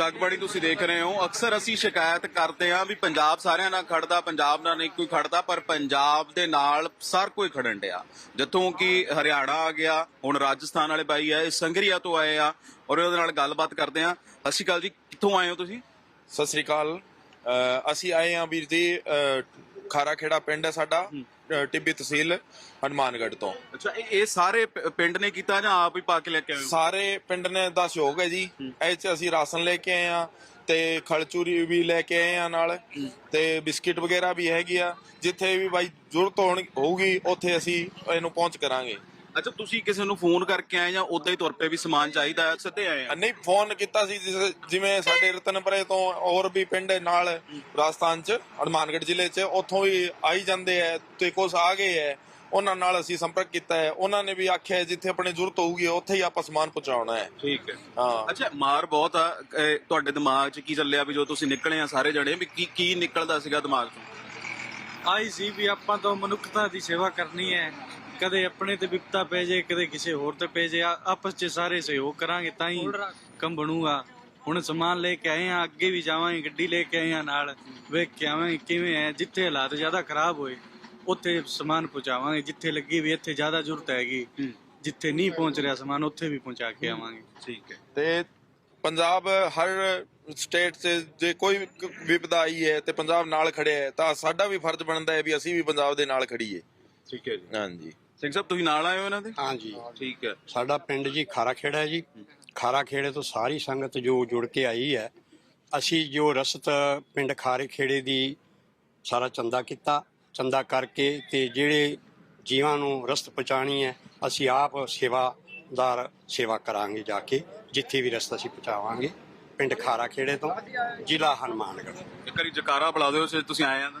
ਜਗਬਾਣੀ ਤੁਸੀਂ ਦੇਖ ਰਹੇ ਹੋ। ਅਕਸਰ ਅਸੀਂ ਸ਼ਿਕਾਇਤ ਕਰਦੇ ਹਾਂ ਵੀ ਪੰਜਾਬ ਸਾਰਿਆਂ ਨਾਲ ਖੜਦਾ ਪੰਜਾਬ ਨਾਲ ਨਹੀਂ ਕੋਈ ਖੜਦਾ ਪਰ ਪੰਜਾਬ ਦੇ ਨਾਲ ਸਰ ਕੋਈ ਖੜਨ ਡਿਆ। ਜਿੱਥੋਂ ਕਿ ਹਰਿਆਣਾ ਆ ਗਿਆ ਹੁਣ ਰਾਜਸਥਾਨ ਵਾਲੇ ਬਾਈ ਆ ਇਹ ਸੰਗਰੀਆ ਤੋਂ ਆਏ ਆ ਔਰ ਉਹਦੇ ਨਾਲ ਗੱਲਬਾਤ ਕਰਦੇ ਹਾਂ। ਸਤਿ ਸ਼੍ਰੀ ਅਕਾਲ ਜੀ ਕਿੱਥੋਂ ਆਏ ਹੋ ਤੁਸੀਂ? ਸਤਿ ਸ੍ਰੀ ਅਕਾਲ। ਅ, ਅਸੀਂ ਆਏ ਹਾਂ ਵੀਰ ਜੀ ਅ, ਖਾਰਾ ਖੇੜਾ ਪਿੰਡ ਹੈ ਸਾਡਾ ਅ, ਟਿੱਬੀ ਤਹਿਸੀਲ ਹਨੂਮਾਨਗੜ੍ਹ ਤੋਂ। ਅੱਛਾ ਇਹ ਇਹ ਸਾਰੇ ਪ- ਪਿੰਡ ਨੇ ਕੀਤਾ ਜਾਂ ਆਪ ਹੀ ਪਾ ਕੇ ਲੈ ਕੇ ਆਏ ਹੋ? ਸਾਰੇ ਪਿੰਡ ਨੇ ਦਾ ਸਹਿਯੋਗ ਹੈ ਜੀ। ਇਹ ਚ ਅਸੀਂ ਰਾਸ਼ਨ ਲੈ ਕੇ ਆਏ ਆ ਤੇ ਖਲਚੂਰੀ ਵੀ ਲੈ ਕੇ ਆਏ ਆ ਨਾਲ ਤੇ ਬਿਸਕਿਟ ਵਗੈਰਾ ਵੀ ਹੈਗੀ ਆ। ਜਿੱਥੇ ਵੀ ਬਾਈ ਜ਼ਰੂਰਤ ਹੋਣ ਹੋਊਗੀ ਉੱਥੇ ਅਸੀਂ ਇਹਨੂੰ ਪਹੁੰਚ ਕਰਾਂਗੇ। ਅੱਛਾ ਤੁਸੀਂ ਕਿਸੇ ਨੂੰ ਫੋਨ ਕਰਕੇ ਆਏ ਜਾਂ ਉਦਾਂ ਹੀ ਤੁਰ ਪਏ ਵੀ ਸਮਾਨ ਚਾਹੀਦਾ ਹੈ ਸਿੱਧੇ ਆਏ ਆ? ਨਹੀਂ ਫੋਨ ਕੀਤਾ ਸੀ ਜਿਸ- ਜਿਵੇਂ ਸਾਡੇ ਰਤਨਪੁਰੇ ਤੋਂ ਹੋਰ ਵੀ ਪਿੰਡ ਨਾਲ ਰਾਜਸਥਾਨ ਚ ਹਨੂਮਾਨਗੜ੍ਹ ਜ਼ਿਲ੍ਹੇ ਚ ਉੱਥੋਂ ਵੀ ਆਈ ਜਾਂਦੇ ਐ ਤੇ ਕੁਛ ਆ ਗਏ ਐ ਉਹਨਾਂ ਨਾਲ ਅਸੀਂ ਸੰਪਰਕ ਕੀਤਾ ਹੈ। ਉਹਨਾਂ ਨੇ ਵੀ ਆਖਿਆ ਹੈ ਜਿੱਥੇ ਆਪਣੀ ਜ਼ਰੂਰਤ ਹੋਊਗੀ ਉੱਥੇ ਹੀ ਆਪਾਂ ਸਮਾਨ ਪਹੁੰਚਾਉਣਾ ਹੈ। ਠੀਕ ਹੈ। ਹਾਂ। ਅੱਛਾ ਮਾਰ ਬਹੁਤ ਆ। ਇਹ ਤੁਹਾਡੇ ਦਿਮਾਗ 'ਚ ਕੀ ਚੱਲਿਆ ਵੀ ਜੋ ਤੁਸੀਂ ਨਿਕਲੇ ਆ ਸਾਰੇ ਜਣੇ ਵੀ ਕੀ ਕੀ ਨਿਕਲਦਾ ਸੀਗਾ ਦਿਮਾਗ 'ਚੋਂ? ਆਈ ਸੀ ਵੀ ਆਪਾਂ ਤੋਂ ਮਨੁੱਖਤਾ ਦੀ ਸੇਵਾ ਕਰਨੀ ਹੈ। ਕਦੇ ਆਪਣੇ ਤੇ ਵਿਪਤਾ ਪੈ ਜਾਏ ਕਦੇ ਕਿਸੇ ਹੋਰ ਤੇ ਪੈ ਆ- ਆਪਸ 'ਚ ਸਾਰੇ ਸਹਿਯੋਗ ਕਰਾਂਗੇ ਤਾਂ ਹੀ ਕੰਮ ਬਣੂਗਾ। ਹੁਣ ਸਮਾਨ ਲੈ ਕੇ ਆਏ ਆ ਅੱਗੇ ਵੀ ਜਾਵਾਂਗੇ ਗੱਡੀ ਲੈ ਕੇ ਆਏ ਆ ਨਾਲ ਵੇਖ ਕੇ ਆਵਾਂਗੇ ਕਿਵੇਂ ਹੈ ਜਿੱਥੇ ਹਾਲਾਤ ਜ਼ਿਆਦਾ ਖਰਾਬ ਹੋਏ ਉੱਥੇ ਸਮਾਨ ਪਹੁੰਚਾਵਾਂਗੇ ਜਿੱਥੇ ਲੱਗੀ ਵੀ ਇੱਥੇ ਜ਼ਿਆਦਾ ਜ਼ਰੂਰਤ ਹੈਗੀ ਜਿੱਥੇ ਨਹੀਂ ਪਹੁੰਚ ਰਿਹਾ ਸਮਾਨ ਉੱਥੇ ਵੀ ਪਹੁੰਚਾ ਕੇ ਆਵਾਂਗੇ। ਠੀਕ ਹੈ। ਤੇ ਪੰਜਾਬ ਹਰ ਸਟੇਟ 'ਚ ਜੇ ਕੋਈ ਵੀ ਕ- ਵਿਪਦਾ ਆਈ ਹੈ ਤੇ ਪੰਜਾਬ ਨਾਲ ਖੜਿਆ ਹੈ ਤਾਂ ਸਾਡਾ ਵੀ ਫਰਜ਼ ਬਣਦਾ ਹੈ ਵੀ ਅਸੀਂ ਵੀ ਪੰਜਾਬ ਦੇ ਨਾਲ ਖੜੀਏ। ਠੀਕ ਹੈ ਜੀ। ਹਾਂਜੀ। ਸਿੰਘ ਸਾਹਿਬ ਤੁਸੀਂ ਨਾਲ ਆਏ ਹੋ ਇਹਨਾਂ ਦੇ? ਹਾਂਜੀ। ਠੀਕ ਹੈ। ਸਾਡਾ ਪਿੰਡ ਜੀ ਖਾਰਾ ਖੇੜਾ ਹੈ ਜੀ। ਖਾਰਾ ਖੇੜੇ ਤੋਂ ਸਾਰੀ ਸੰਗਤ ਜੋ ਜੁੜ ਕੇ ਆਈ ਹੈ। ਅਸੀਂ ਜੋ ਰਸਤ ਪਿੰਡ ਖਾਰੇ ਖੇੜੇ ਦੀ ਸਾਰਾ ਚੰਦਾ ਕੀਤਾ। ਚੰਦਾ ਕਰਕੇ ਤੇ ਜਿਹੜੇ ਜੀਵਾਂ ਨੂੰ ਰਸਤ ਪਹੁੰਚਾਣੀ ਹੈ ਅਸੀਂ ਆਪ ਸੇਵਾਦਾਰ ਸੇਵਾ ਕਰਾਂਗੇ ਜਾ ਕੇ ਜਿੱਥੇ ਵੀ ਰਸਤਾ ਅਸੀਂ ਪਹੁੰਚਾਵਾਂਗੇ ਪਿੰਡ ਖਾਰਾ ਖੇੜੇ ਤੋਂ ਜ਼ਿਲ੍ਹਾ ਹਨੂਮਾਨਗੜ੍ਹ। ਇੱਕ ਵਾਰੀ ਜਕਾਰਾ ਬੁਲਾ ਦਿਓ ਜੇ ਤੁਸੀਂ ਆਏ ਆ ਤਾਂ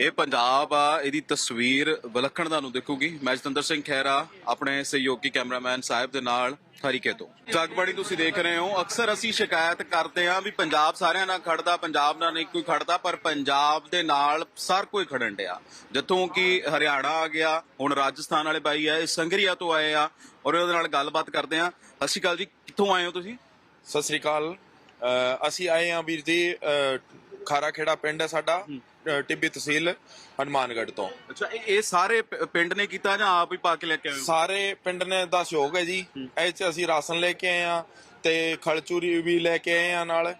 ਇਹ ਪੰਜਾਬ ਆ, ਇਹਦੀ ਤਸਵੀਰ ਵਿਲੱਖਣ ਤੁਹਾਨੂੰ ਦਿਖੂਗੀ। ਮੈਂ ਜਤਿੰਦਰ ਸਿੰਘ ਖਹਿਰਾ, ਆਪਣੇ ਸਹਿਯੋਗੀ ਕੈਮਰਾਮੈਨ ਸਾਹਿਬ ਦੇ ਨਾਲ ਹਰੀਕੇ ਤੋਂ। ਜਗਬਾਣੀ ਤੁਸੀਂ ਦੇਖ ਰਹੇ ਹੋ, ਅਕਸਰ ਅਸੀਂ ਸ਼ਿਕਾਇਤ ਕਰਦੇ ਹਾਂ ਵੀ ਪੰਜਾਬ ਸਾਰਿਆਂ ਨਾਲ ਖੜਦਾ, ਪੰਜਾਬ ਨਾਲ ਨਹੀਂ ਕੋਈ ਖੜਦਾ, ਪਰ ਪੰਜਾਬ ਦੇ ਨਾਲ ਸਾਰ ਕੋਈ ਖੜਨ ਡਿਆ। ਜਿੱਥੋਂ ਕਿ ਹਰਿਆਣਾ ਆ ਗਿਆ, ਹੁਣ ਰਾਜਸਥਾਨ ਵਾਲੇ ਬਾਈ ਆ ਇਹ ਸੰਗਰੀਆ ਤੋਂ ਆਏ ਆ, ਔਰ ਉਹਦੇ ਨਾਲ ਗੱਲਬਾਤ ਕਰਦੇ ਹਾਂ। ਸਤਿ ਸ਼੍ਰੀ ਅਕਾਲ ਜੀ, ਕਿੱਥੋਂ ਆਏ ਹੋ ਤੁਸੀਂ? ਸਤਿ ਸ੍ਰੀ ਅਕਾਲ। ਅਸੀਂ ਆਏ ਹਾਂ ਵੀਰ ਜੀ ਖਾਰਾ ਖੇੜਾ ਪਿੰਡ ਹੈ ਸਾਡਾ ਅ, ਟਿੱਬੀ ਤਹਿਸੀਲ ਹਨੂਮਾਨਗੜ੍ਹ ਤੋਂ। ਅੱਛਾ ਇਹ ਇਹ ਸਾਰੇ ਪ- ਪਿੰਡ ਨੇ ਕੀਤਾ ਜਾਂ ਆਪ ਹੀ ਪਾ ਕੇ ਲੈ ਕੇ ਆਏ ਹੋ? ਸਾਰੇ ਪਿੰਡ ਨੇ ਦਾ ਸਹਿਯੋਗ ਹੈ ਜੀ। ਇਹ ਚ ਅਸੀਂ ਰਾਸ਼ਨ ਲੈ ਕੇ ਆਏ ਆ ਤੇ ਖਲਚੂਰੀ ਵੀ ਲੈ ਕੇ ਆਏ ਆ ਨਾਲ।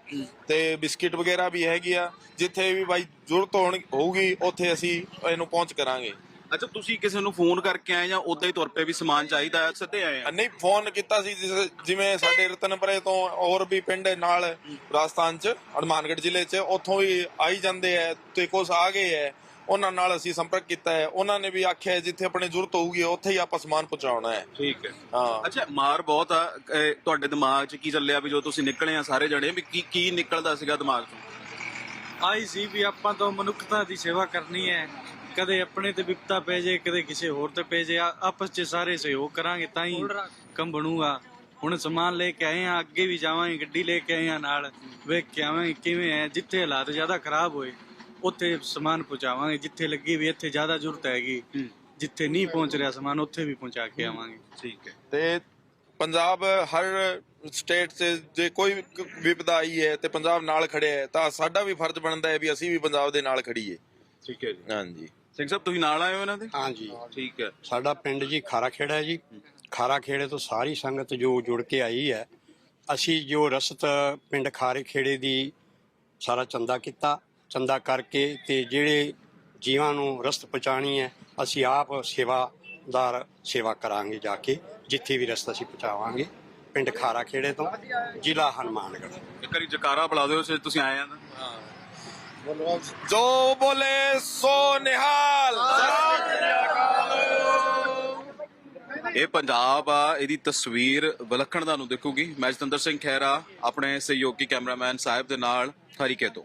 ਤੇ ਬਿਸਕਿਟ ਵਗੈਰਾ ਵੀ ਹੈਗੀ ਆ। ਜਿੱਥੇ ਵੀ ਬਾਈ ਜ਼ਰੂਰਤ ਹੋਣ ਹੋਊਗੀ ਉੱਥੇ ਅਸੀਂ ਇਹਨੂੰ ਪਹੁੰਚ ਕਰਾਂਗੇ। ਅੱਛਾ ਤੁਸੀਂ ਕਿਸੇ ਨੂੰ ਫੋਨ ਕਰਕੇ ਆਏ ਜਾਂ ਉਦਾਂ ਹੀ ਤੁਰ ਪਏ ਵੀ ਸਮਾਨ ਚਾਹੀਦਾ ਹੈ ਸਿੱਧੇ ਆਏ ਆ? ਨਹੀਂ ਫੋਨ ਕੀਤਾ ਸੀ ਜਿਸ- ਜਿਵੇਂ ਸਾਡੇ ਰਤਨਪੁਰੇ ਤੋਂ ਹੋਰ ਵੀ ਪਿੰਡ ਨਾਲ ਰਾਜਸਥਾਨ ਚ ਹਨੂਮਾਨਗੜ੍ਹ ਜ਼ਿਲ੍ਹੇ ਚ ਉੱਥੋਂ ਵੀ ਆਈ ਜਾਂਦੇ ਐ ਤੇ ਕੁਛ ਆ ਗਏ ਐ ਉਹਨਾਂ ਨਾਲ ਅਸੀਂ ਸੰਪਰਕ ਕੀਤਾ ਹੈ। ਉਹਨਾਂ ਨੇ ਵੀ ਆਖਿਆ ਹੈ ਜਿੱਥੇ ਆਪਣੀ ਜ਼ਰੂਰਤ ਹੋਊਗੀ ਉੱਥੇ ਹੀ ਆਪਾਂ ਸਮਾਨ ਪਹੁੰਚਾਉਣਾ ਹੈ। ਠੀਕ ਹੈ। ਹਾਂ। ਅੱਛਾ ਮਾਰ ਬਹੁਤ ਆ ਤੁਹਾਡੇ ਦਿਮਾਗ 'ਚ ਕੀ ਚੱਲਿਆ ਵੀ ਜੋ ਤੁਸੀਂ ਨਿਕਲੇ ਆ ਸਾਰੇ ਜਣੇ ਵੀ ਕੀ ਕੀ ਨਿਕਲਦਾ ਸੀਗਾ ਦਿਮਾਗ 'ਚੋਂ? ਆਈ ਸੀ ਵੀ ਆਪਾਂ ਤੋਂ ਮਨੁੱਖਤਾ ਦੀ ਸੇਵਾ ਕਰਨੀ ਹੈ। ਕਦੇ ਆਪਣੇ ਤੇ ਵਿਪਤਾ ਪੈ ਜਾਏ ਕਦੇ ਕਿਸੇ ਹੋਰ ਤੇ ਪੈ ਆ- ਆਪਸ 'ਚ ਸਾਰੇ ਸਹਿਯੋਗ ਕਰਾਂਗੇ ਤਾਂ ਹੀ ਕੰਮ ਬਣੂਗਾ। ਹੁਣ ਸਮਾਨ ਲੈ ਕੇ ਆਏ ਆ ਅੱਗੇ ਵੀ ਜਾਵਾਂਗੇ ਗੱਡੀ ਲੈ ਕੇ ਆਏ ਆ ਨਾਲ ਵੇਖ ਕੇ ਆਵਾਂਗੇ ਕਿਵੇਂ ਹੈ ਜਿੱਥੇ ਹਾਲਾਤ ਜ਼ਿਆਦਾ ਖਰਾਬ ਹੋਏ ਉੱਥੇ ਸਮਾਨ ਪਹੁੰਚਾਵਾਂਗੇ ਜਿੱਥੇ ਲੱਗੀ ਵੀ ਇੱਥੇ ਜ਼ਿਆਦਾ ਜ਼ਰੂਰਤ ਹੈਗੀ ਜਿੱਥੇ ਨਹੀਂ ਪਹੁੰਚ ਰਿਹਾ ਸਮਾਨ ਉੱਥੇ ਵੀ ਪਹੁੰਚਾ ਕੇ ਆਵਾਂਗੇ। ਠੀਕ ਹੈ। ਤੇ ਪੰਜਾਬ ਹਰ ਸਟੇਟ 'ਚ ਜੇ ਕੋਈ ਵੀ ਕ- ਵਿਪਦਾ ਆਈ ਹੈ ਤੇ ਪੰਜਾਬ ਨਾਲ ਖੜਿਆ ਹੈ ਤਾਂ ਸਾਡਾ ਵੀ ਫਰਜ਼ ਬਣਦਾ ਹੈ ਵੀ ਅਸੀਂ ਵੀ ਪੰਜਾਬ ਦੇ ਨਾਲ ਖੜੀਏ। ਠੀਕ ਹੈ ਜੀ। ਹਾਂਜੀ। ਸਿੰਘ ਸਾਹਿਬ ਤੁਸੀਂ ਨਾਲ ਆਏ ਹੋ ਇਹਨਾਂ ਦੇ? ਹਾਂਜੀ। ਠੀਕ ਹੈ। ਸਾਡਾ ਪਿੰਡ ਜੀ ਖਾਰਾ ਖੇੜਾ ਹੈ ਜੀ। ਖਾਰਾ ਖੇੜੇ ਤੋਂ ਸਾਰੀ ਸੰਗਤ ਜੋ ਜੁੜ ਕੇ ਆਈ ਹੈ। ਅਸੀਂ ਜੋ ਰਸਤ ਪਿੰਡ ਖਾਰੇ ਖੇੜੇ ਦੀ ਸਾਰਾ ਚੰਦਾ ਕੀਤਾ। ਚੰਦਾ ਕਰਕੇ ਤੇ ਜਿਹੜੇ ਜੀਵਾਂ ਨੂੰ ਰਸਤ ਪਹੁੰਚਾਣੀ ਹੈ ਅਸੀਂ ਆਪ ਸੇਵਾਦਾਰ ਸੇਵਾ ਕਰਾਂਗੇ ਜਾ ਕੇ। ਜਿੱਥੇ ਵੀ ਰਸਤਾ ਅਸੀਂ ਪਹੁੰਚਾਵਾਂਗੇ ਪਿੰਡ ਖਾਰਾ ਖੇੜੇ ਤੋਂ ਜ਼ਿਲ੍ਹਾ ਹਨੂਮਾਨਗੜ੍ਹ। ਇੱਕ ਵਾਰੀ ਜਕਾਰਾ ਬੁਲਾ ਦਿਓ ਜੇ ਤੁਸੀਂ ਆਏ ਆ ਤਾਂ। ਜੋ ਬੋਲੇ ਸੋ ਨਿਹਾਲ। ਇਹ ਪੰਜਾਬ ਆ, ਇਹਦੀ ਤਸਵੀਰ ਵਿਲੱਖਣ ਤੁਹਾਨੂੰ ਦੇਖੂਗੀ। ਮੈਂ ਜਤਿੰਦਰ ਸਿੰਘ ਖਹਿਰਾ, ਆਪਣੇ ਸਹਿਯੋਗੀ ਕੈਮਰਾਮੈਨ ਸਾਹਿਬ ਦੇ ਨਾਲ ਹਰੀਕੇ ਤੋਂ।